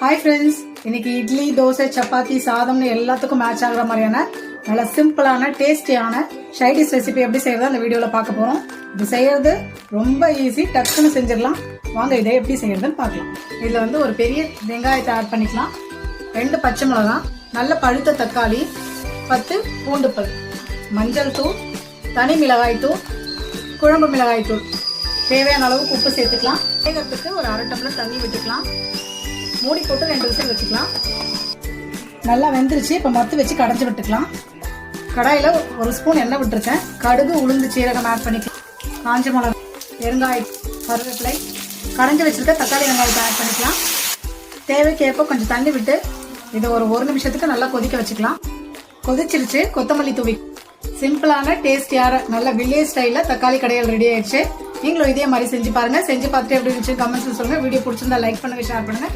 Hi friends இன்னைக்கு இட்லி தோசை சப்பாத்தி சாதம்னு எல்லாத்துக்கும் match ஆகுற மாதிரியான நல்ல சிம்பிளான டேஸ்டியான ஷைடிஷ் ரெசிபி எப்படி செய்யறது அந்த வீடியோவில் பார்க்க போகிறோம் இது செய்யறது ரொம்ப ஈஸி டக்குன்னு செஞ்சிடலாம். வாங்க இதை எப்படி செய்யறதுன்னு பார்க்கலாம். இதில் வந்து ஒரு பெரிய வெங்காயத்தை ஆட் பண்ணிக்கலாம். ரெண்டு பச்சை மிளகாய் நல்ல பழுத்த தக்காளி பத்து பூண்டு பல் மஞ்சள் தூள் தனி மிளகாய் தூள் குழம்பு மிளகாய் தூள். தேவையான அளவுக்கு உப்பு சேர்த்துக்கலாம். வேகத்துக்கு ஒரு அரை டம்ளர் தண்ணி விட்டுக்கலாம். மூடி போட்டு ரெண்டு விசில் வச்சுக்கலாம். நல்லா வெந்துருச்சு. இப்போ மத்து வச்சு கடைஞ்சி விட்டுக்கலாம். கடாயில் ஒரு ஸ்பூன் எண்ணெய் விட்டுருக்கேன். கடுகு உளுந்து சீரகம் ஆட் பண்ணிக்கலாம். காஞ்ச மிளகா பெருங்காயம் கருவேப்பிலை. கடைஞ்சி வச்சுருக்க தக்காளி வெங்காயத்தை ஆட் பண்ணிக்கலாம். தேவைக்கேற்ப கொஞ்சம் தண்ணி விட்டு இதை ஒரு ஒரு நிமிஷத்துக்கு நல்லா கொதிக்க வச்சுக்கலாம். கொதிச்சிருச்சு. கொத்தமல்லி தூவி. சிம்பிளான டேஸ்டியான நல்ல வில்லேஜ் ஸ்டைலில் தக்காளி கடைகள் ரெடி ஆயிடுச்சு. நீங்களும் இதே மாதிரி செஞ்சு பாருங்க. செஞ்சு பார்த்துட்டு எப்படி இருந்துச்சு கமெண்ட்ஸ் சொல்லுங்க. வீடியோ பிடிச்சிருந்தா லைக் பண்ணுங்க ஷேர் பண்ணுங்க.